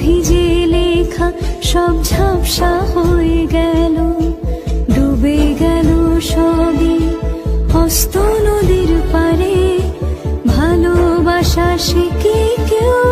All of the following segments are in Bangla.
ভিজে লেখা সব ঝাপসা হয়ে গেল, ডুবে গেল সবই। হস্ত নদীর পারে ভালোবাসা শিখে কেউ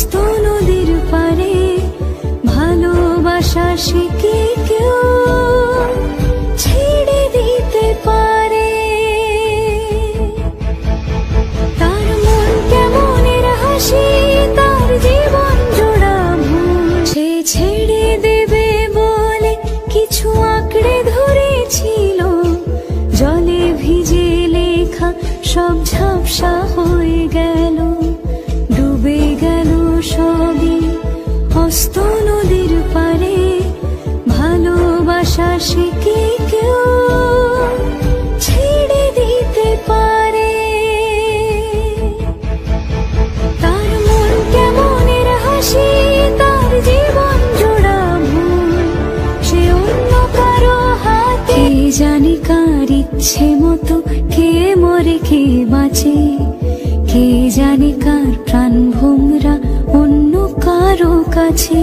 তিস্ত নদীর পারে ভালোবাসা শিখে কেউ ছেড়ে দিতে পারে। তার মন কেমনের হাসি, তার জীবন জোড়া সে ছেড়ে দেবে বলে কিছু আঁকড়ে ধরেছিল। জলে ভিজে লেখা সব ঝাপসা হয়ে ভালোবাসি কি কেউ ছেড়ে দিতে পারে? তার মন কেমনের হাসি, তার জীবন জোড়া সে অন্য কারও হাতে। জানি ইচ্ছে মতো কে মরে কে বাঁচে? কে জানে কার প্রাণ ভোমরা অন্য কারও কাছে?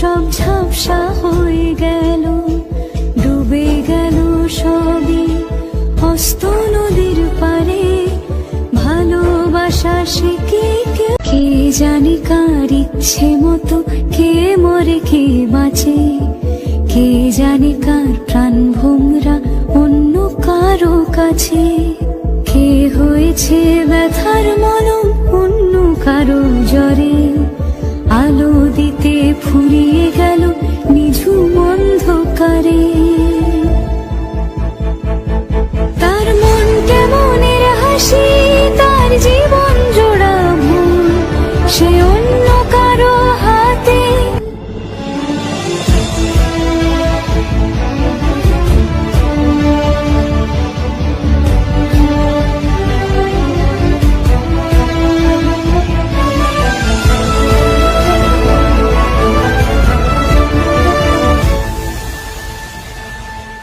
সব ঝাপসা হয়ে গেল, ডুবে গেল সবই। অস্ত নদীর পারে ভালোবাসা সে কে কে জানে কার ইচ্ছে মতো কে মরে কে বাঁচে? কে জানে কার প্রাণ ভোমরা অন্য কারও কাছে? কে হয়েছে ব্যথার মলম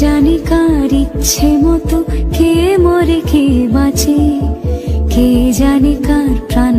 জানে কার ইচ্ছে মতো কে মরে কে বাঁচে কে জানে কার প্রাণ